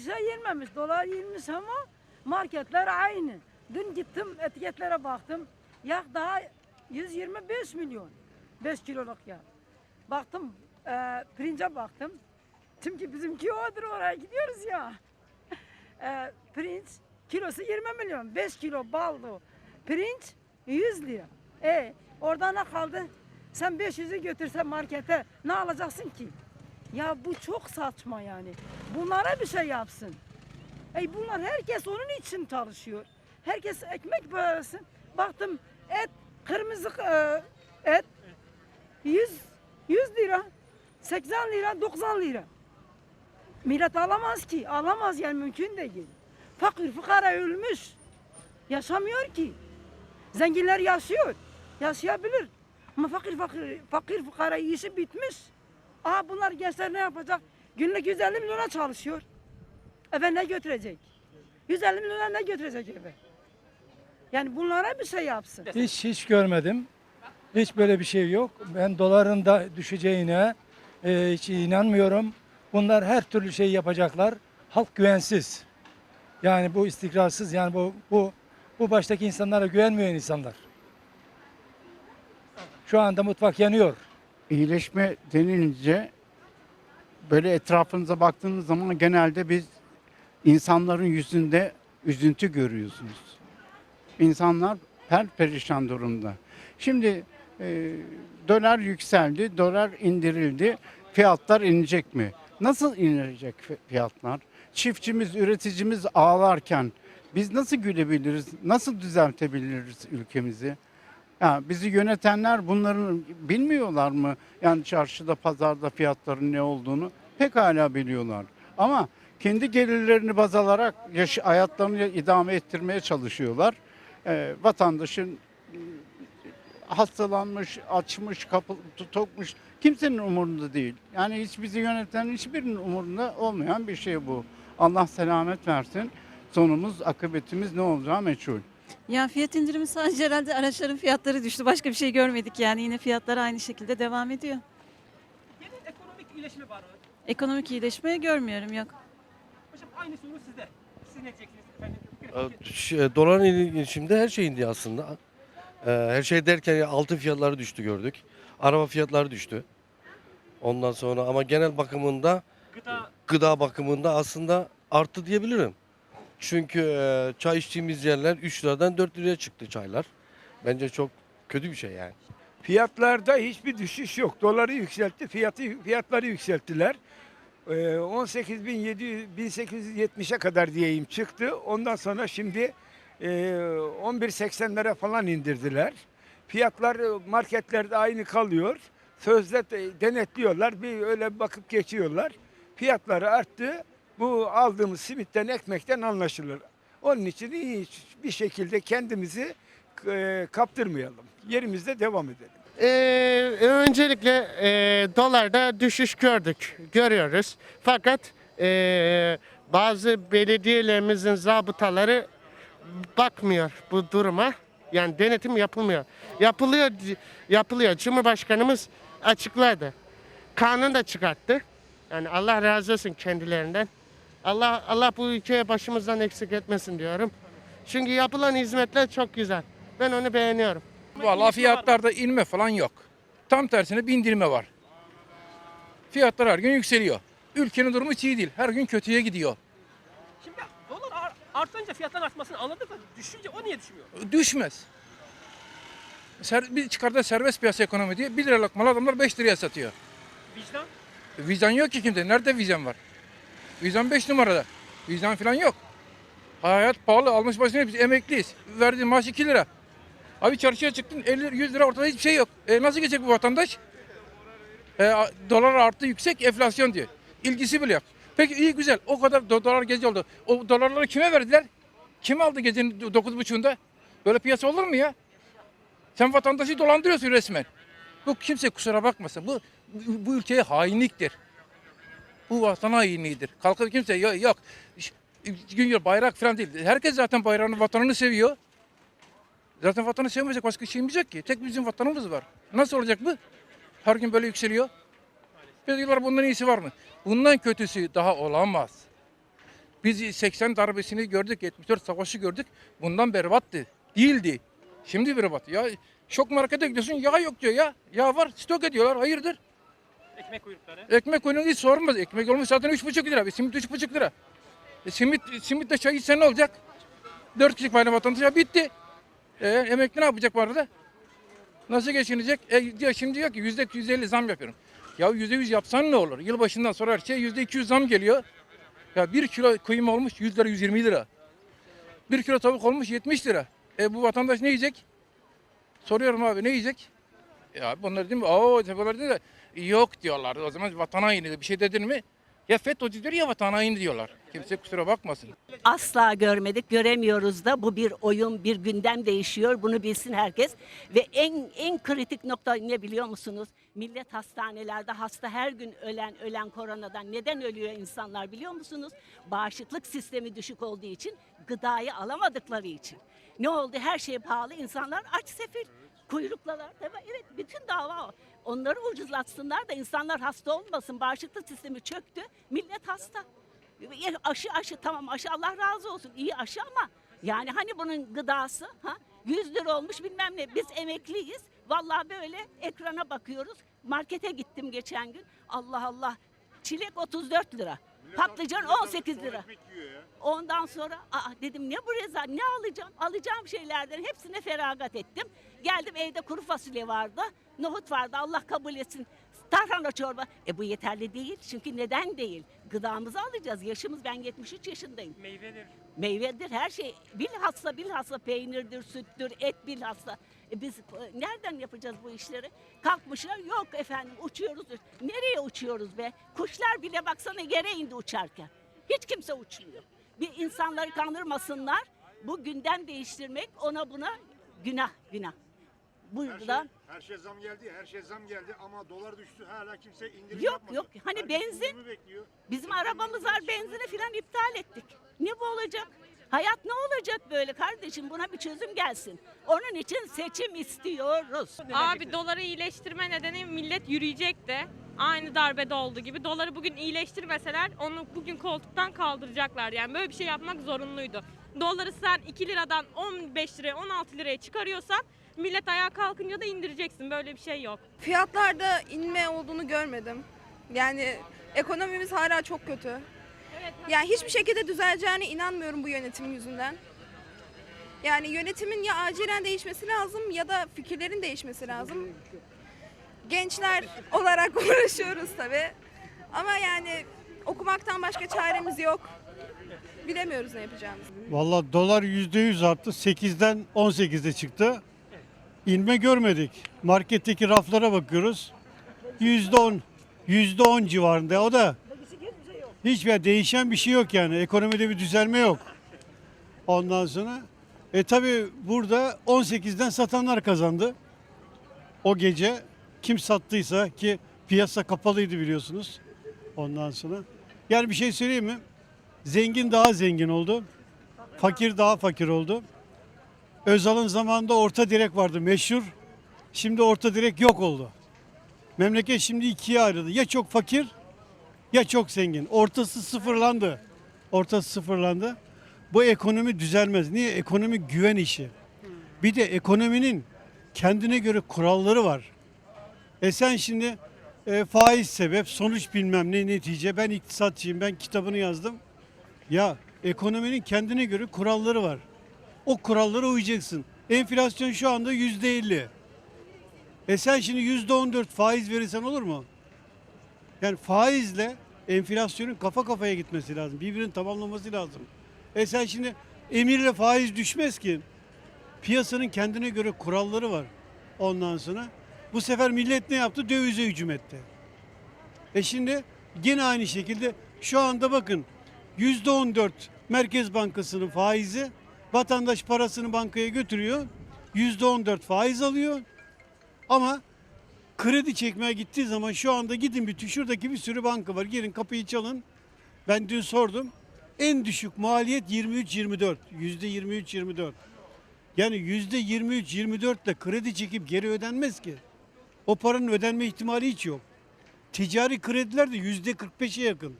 şey yenmemiş. Dolar yenmiş ama marketler aynı. Dün gittim etiketlere baktım. Yağ daha 125 milyon. 5 kiloluk yağ. Baktım e, pirince baktım. Çünkü bizimki odur oraya gidiyoruz ya. E, pirinç kilosu 20 milyon. 5 kilo baldo. Pirinç 100 lira. E orada ne kaldı? Sen 500'ü götürsen markete ne alacaksın ki? Ya bu çok saçma yani. Bunlara bir şey yapsın. Ey bunlar herkes onun için çalışıyor. Herkes ekmek böğürsün. Baktım et, kırmızı e, et 100, 100 lira, 80 lira, 90 lira. Millet alamaz ki. Alamaz yani mümkün değil. Fakir fukara ölmüş. Yaşamıyor ki. Zenginler yaşıyor. Yaşayabilir. Ama fakir fakir, fakir fukara işi bitmiş. Aa bunlar gençler ne yapacak? Günlük 150 milyona çalışıyor. Eve ne götürecek? 150 milyona ne götürecek eve? Yani bunlara bir şey yapsın. Hiç hiç görmedim. Hiç böyle bir şey yok. Ben doların da düşeceğine e, hiç inanmıyorum. Bunlar her türlü şey yapacaklar. Halk güvensiz. Yani bu istikrarsız yani bu bu bu baştaki insanlara güvenmeyen insanlar. Şu anda mutfak yanıyor. İyileşme denilince böyle etrafınıza baktığınız zaman genelde biz insanların yüzünde üzüntü görüyorsunuz. İnsanlar per perişan durumda. Şimdi e, dolar yükseldi, dolar indirildi. Fiyatlar inecek mi? Nasıl inecek fi- fiyatlar? Çiftçimiz, üreticimiz ağlarken biz nasıl gülebiliriz? Nasıl düzeltebiliriz ülkemizi? Ya bizi yönetenler bunların bilmiyorlar mı? Yani çarşıda, pazarda fiyatların ne olduğunu pekala biliyorlar. Ama kendi gelirlerini baz alarak yaş- hayatlarını idame ettirmeye çalışıyorlar. Ee, vatandaşın e, hastalanmış, açmış, kapı tokmuş kimsenin umurunda değil. Yani hiç bizi yöneten hiçbirinin umurunda olmayan bir şey bu. Allah selamet versin. Sonumuz, akıbetimiz ne olacağı meçhul. Ya fiyat indirimi sadece herhalde araçların fiyatları düştü. Başka bir şey görmedik yani. Yine fiyatlar aynı şekilde devam ediyor. Genel ekonomik iyileşme var mı? Ekonomik iyileşme görmüyorum yok. Hocam aynı soru sizde. Siz ne diyeceksiniz efendim? Ee, ş- Doların inişimde her şey indi aslında. Ee, Her şey derken ya altın fiyatları düştü gördük. Araba fiyatları düştü. Ondan sonra ama genel bakımında Gıda gıda bakımında aslında arttı diyebilirim. Çünkü e, çay içtiğimiz yerler 3 liradan 4 liraya çıktı çaylar. Bence çok kötü bir şey yani. Fiyatlarda hiçbir düşüş yok. Doları yükseltti, fiyatı fiyatları yükselttiler. 18.700 1870'e kadar diyeyim çıktı. Ondan sonra şimdi e, 11.80'lere falan indirdiler. Fiyatlar e, marketlerde aynı kalıyor. Sözde de denetliyorlar. Bir öyle bakıp geçiyorlar. Fiyatları arttı. Bu aldığımız simitten, ekmekten anlaşılır. Onun için hiç bir şekilde kendimizi e, kaptırmayalım. Yerimizde devam edelim. Ee, öncelikle e, dolarda düşüş gördük, görüyoruz. Fakat e, bazı belediyelerimizin zabıtaları bakmıyor bu duruma. Yani denetim yapılmıyor. Yapılıyor, yapılıyor. Cumhurbaşkanımız açıkladı. Kanun da çıkarttı. Yani Allah razı olsun kendilerinden. Allah Allah bu ülkeye başımızdan eksik etmesin diyorum. Çünkü yapılan hizmetler çok güzel. Ben onu beğeniyorum. Vallahi fiyatlarda inme falan yok. Tam tersine bir indirme var. Fiyatlar her gün yükseliyor. Ülkenin durumu hiç iyi değil. Her gün kötüye gidiyor. Şimdi dolar ar- artınca fiyatların artmasını anladık da düşünce o niye düşmüyor? Düşmez. Ser, bir çıkardığı serbest piyasa ekonomi diye 1 liralık mal adamlar 5 liraya satıyor. Vicdan Vizan yok ki kimde. Nerede vizan var? Vizan 5 numarada. Vizan falan yok. Hayat pahalı. Almış başına biz emekliyiz. Verdiğin maaş 2 lira. Abi çarşıya çıktın 50 lira, 100 lira ortada hiçbir şey yok. E nasıl geçecek bu vatandaş? E, dolar arttı yüksek enflasyon diyor. İlgisi bile yok. Peki iyi güzel o kadar do- dolar gece oldu. O dolarları kime verdiler? Kim aldı gecenin 9.30'unda? Böyle piyasa olur mu ya? Sen vatandaşı dolandırıyorsun resmen. Bu kimse kusura bakmasın. Bu, bu ülkeye hainliktir. Bu vatan hainliğidir. Kalkıp kimse yok, yok. Ş- Gün yok bayrak falan değil. Herkes zaten bayrağını, vatanını seviyor. Zaten vatanı sevmeyecek başka şeyimiz yok ki. Tek bizim vatanımız var. Nasıl olacak bu? Her gün böyle yükseliyor. Bir diyorlar bundan iyisi var mı? Bundan kötüsü daha olamaz. Biz 80 darbesini gördük, 74 savaşı gördük. Bundan berbattı. Değildi. Şimdi berbat. Ya şok markete gidiyorsun yağ yok diyor ya. Yağ var stok ediyorlar. Hayırdır? Ekmek kuyrukları. Ekmek oyunu hiç sormaz. Ekmek olmuş zaten 3,5 lira. Bir simit 3,5 lira. E, simit, simitle çay içsen ne olacak? 4 kişilik payla vatandaş ya bitti. E, emekli ne yapacak bu arada? Nasıl geçinecek? E, diyor, şimdi diyor ki yüzde 150 zam yapıyorum. Ya yüzde 100 yapsan ne olur? Yılbaşından sonra her şey yüzde 200 zam geliyor. Ya bir kilo kıyma olmuş 100 lira 120 lira. Bir kilo tavuk olmuş 70 lira. E bu vatandaş ne yiyecek? Soruyorum abi ne yiyecek? Ya bunlar değil mi? Oo tepeler değil de yok diyorlar. O zaman vatan haini bir şey dedin mi? Ya FETÖ'cü diyor ya vatan haini diyorlar. Kimse kusura bakmasın. asla görmedik, göremiyoruz da bu bir oyun, bir gündem değişiyor. Bunu bilsin herkes. Ve en en kritik nokta ne biliyor musunuz? Millet hastanelerde hasta her gün ölen ölen koronadan neden ölüyor insanlar biliyor musunuz? Bağışıklık sistemi düşük olduğu için, gıdayı alamadıkları için. Ne oldu? Her şey pahalı. insanlar aç sefil. Kuyruklalar. Tabii, Evet, bütün dava o. Onları ucuzlatsınlar da insanlar hasta olmasın. Bağışıklık sistemi çöktü. Millet hasta. Aşı aşı tamam aşı Allah razı olsun iyi aşı ama yani hani bunun gıdası ha 100 lira olmuş bilmem ne biz emekliyiz vallahi böyle ekrana bakıyoruz markete gittim geçen gün Allah Allah çilek 34 lira patlıcan 18 lira ondan sonra aa dedim ne bu reza ne alacağım alacağım şeylerden hepsine feragat ettim geldim evde kuru fasulye vardı nohut vardı Allah kabul etsin Tarhana çorba. E bu yeterli değil. Çünkü neden değil? Gıdamızı alacağız. Yaşımız ben 73 yaşındayım. Meyvedir. Meyvedir her şey. Bilhassa bilhassa peynirdir, süttür, et bilhassa. E biz e, nereden yapacağız bu işleri? Kalkmışlar yok efendim uçuyoruz. Nereye uçuyoruz be? Kuşlar bile baksana yere indi uçarken. Hiç kimse uçmuyor. Bir insanları kandırmasınlar. Bu gündem değiştirmek ona buna günah günah. Buradan Her şey zam geldi, her şey zam geldi ama dolar düştü. Hala kimse indirim Yok, yapmadı. yok. Hani Herkes benzin- bekliyor. Bizim arabamız var benzini filan iptal ettik. Ne bu olacak? Hayat ne olacak böyle kardeşim? Buna bir çözüm gelsin. Onun için seçim istiyoruz. Abi doları iyileştirme nedeni millet yürüyecekti. Aynı darbede olduğu gibi. Doları bugün iyileştirmeseler onu bugün koltuktan kaldıracaklar. Yani böyle bir şey yapmak zorunluydu. Doları sen 2 liradan 15 liraya 16 liraya çıkarıyorsan millet ayağa kalkınca da indireceksin. Böyle bir şey yok. Fiyatlarda inme olduğunu görmedim. Yani ekonomimiz hala çok kötü. Yani hiçbir şekilde düzeleceğine inanmıyorum bu yönetim yüzünden. Yani yönetimin ya acilen değişmesi lazım ya da fikirlerin değişmesi lazım. Gençler olarak uğraşıyoruz tabii. Ama yani okumaktan başka çaremiz yok. Bilemiyoruz ne yapacağımızı. Vallahi dolar %100 arttı. 8'den 18'e çıktı. İnme görmedik. Marketteki raflara bakıyoruz. %10, %10 civarında. O da hiçbir değişen bir şey yok yani. Ekonomide bir düzelme yok. Ondan sonra e tabi burada 18'den satanlar kazandı. O gece kim sattıysa ki piyasa kapalıydı biliyorsunuz. Ondan sonra. Yani bir şey söyleyeyim mi? Zengin daha zengin oldu. Fakir daha fakir oldu. Özal'ın zamanında orta direk vardı meşhur. Şimdi orta direk yok oldu. Memleket şimdi ikiye ayrıldı. Ya çok fakir ya çok zengin. Ortası sıfırlandı. Ortası sıfırlandı. Bu ekonomi düzelmez. Niye? Ekonomi güven işi. Bir de ekonominin kendine göre kuralları var. E sen şimdi e, faiz sebep, sonuç bilmem ne netice. Ben iktisatçıyım, ben kitabını yazdım. Ya ekonominin kendine göre kuralları var. O kurallara uyacaksın. Enflasyon şu anda yüzde elli. E sen şimdi yüzde on dört faiz verirsen olur mu? Yani faizle enflasyonun kafa kafaya gitmesi lazım. Birbirini tamamlaması lazım. E sen şimdi emirle faiz düşmez ki. Piyasanın kendine göre kuralları var. Ondan sonra bu sefer millet ne yaptı? Dövize hücum etti. E şimdi yine aynı şekilde şu anda bakın yüzde on dört Merkez Bankası'nın faizi vatandaş parasını bankaya götürüyor. Yüzde on dört faiz alıyor. Ama kredi çekmeye gittiği zaman şu anda gidin bütün şuradaki bir sürü banka var. Gelin kapıyı çalın. Ben dün sordum. En düşük maliyet 23-24. Yüzde 23-24. Yani yüzde 23-24 ile kredi çekip geri ödenmez ki. O paranın ödenme ihtimali hiç yok. Ticari krediler de yüzde 45'e yakın.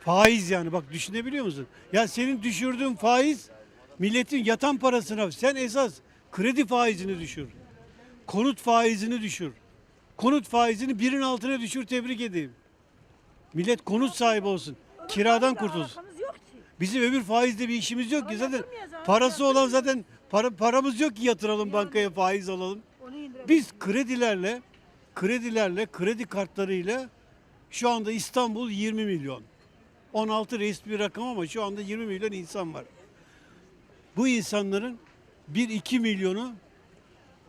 Faiz yani bak düşünebiliyor musun? Ya senin düşürdüğün faiz milletin yatan parasına sen esas kredi faizini düşür. Konut faizini düşür. Konut faizini birin altına düşür tebrik edeyim. Millet konut sahibi olsun. Kiradan kurtulsun. Bizim öbür faizde bir işimiz yok ki zaten parası olan yatırmayacağız. zaten para, paramız yok ki yatıralım bankaya faiz alalım. Biz kredilerle kredilerle kredi kartlarıyla şu anda İstanbul 20 milyon. 16 resmi bir rakam ama şu anda 20 milyon insan var. Bu insanların 1-2 milyonu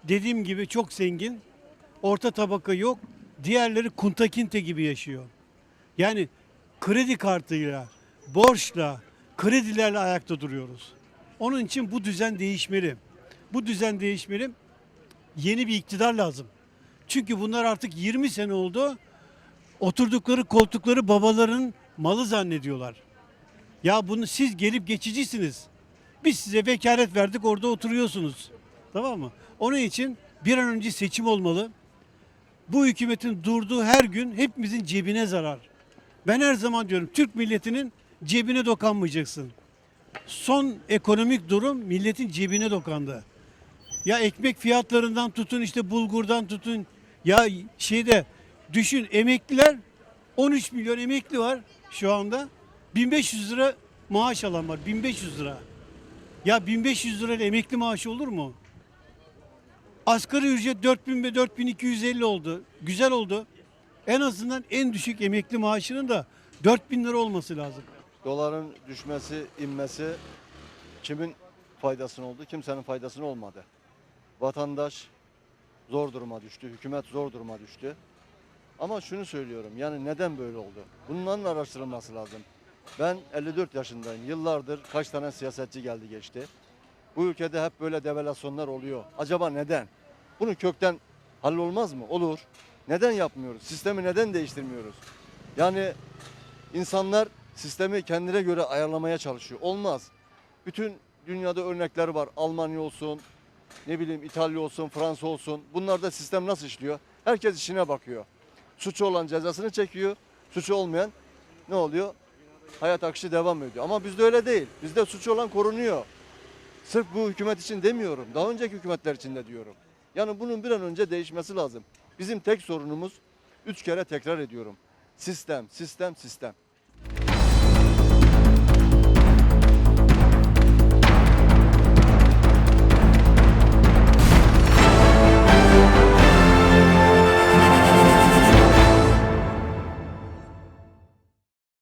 dediğim gibi çok zengin. Orta tabaka yok. Diğerleri kuntakinte gibi yaşıyor. Yani kredi kartıyla, borçla, kredilerle ayakta duruyoruz. Onun için bu düzen değişmeli. Bu düzen değişmeli. Yeni bir iktidar lazım. Çünkü bunlar artık 20 sene oldu. Oturdukları koltukları babaların malı zannediyorlar. Ya bunu siz gelip geçicisiniz. Biz size vekalet verdik orada oturuyorsunuz. Tamam mı? Onun için bir an önce seçim olmalı. Bu hükümetin durduğu her gün hepimizin cebine zarar. Ben her zaman diyorum Türk milletinin cebine dokanmayacaksın. Son ekonomik durum milletin cebine dokandı. Ya ekmek fiyatlarından tutun işte bulgurdan tutun. Ya şeyde düşün emekliler 13 milyon emekli var şu anda. 1500 lira maaş alan var 1500 lira. Ya 1500 lira emekli maaşı olur mu? Asgari ücret 4000 ve 4250 oldu. Güzel oldu. En azından en düşük emekli maaşının da 4000 lira olması lazım. Doların düşmesi, inmesi kimin faydasına oldu? Kimsenin faydasına olmadı. Vatandaş zor duruma düştü, hükümet zor duruma düştü. Ama şunu söylüyorum, yani neden böyle oldu? Bunların araştırılması lazım. Ben 54 yaşındayım. Yıllardır kaç tane siyasetçi geldi geçti. Bu ülkede hep böyle devalüasyonlar oluyor. Acaba neden? Bunu kökten hallolmaz mı? Olur. Neden yapmıyoruz? Sistemi neden değiştirmiyoruz? Yani insanlar sistemi kendine göre ayarlamaya çalışıyor. Olmaz. Bütün dünyada örnekler var. Almanya olsun, ne bileyim İtalya olsun, Fransa olsun. Bunlarda sistem nasıl işliyor? Herkes işine bakıyor. Suçu olan cezasını çekiyor. Suçu olmayan ne oluyor? Hayat akışı devam ediyor. Ama bizde öyle değil. Bizde suçu olan korunuyor. Sırf bu hükümet için demiyorum. Daha önceki hükümetler için de diyorum. Yani bunun bir an önce değişmesi lazım. Bizim tek sorunumuz üç kere tekrar ediyorum. Sistem, sistem, sistem.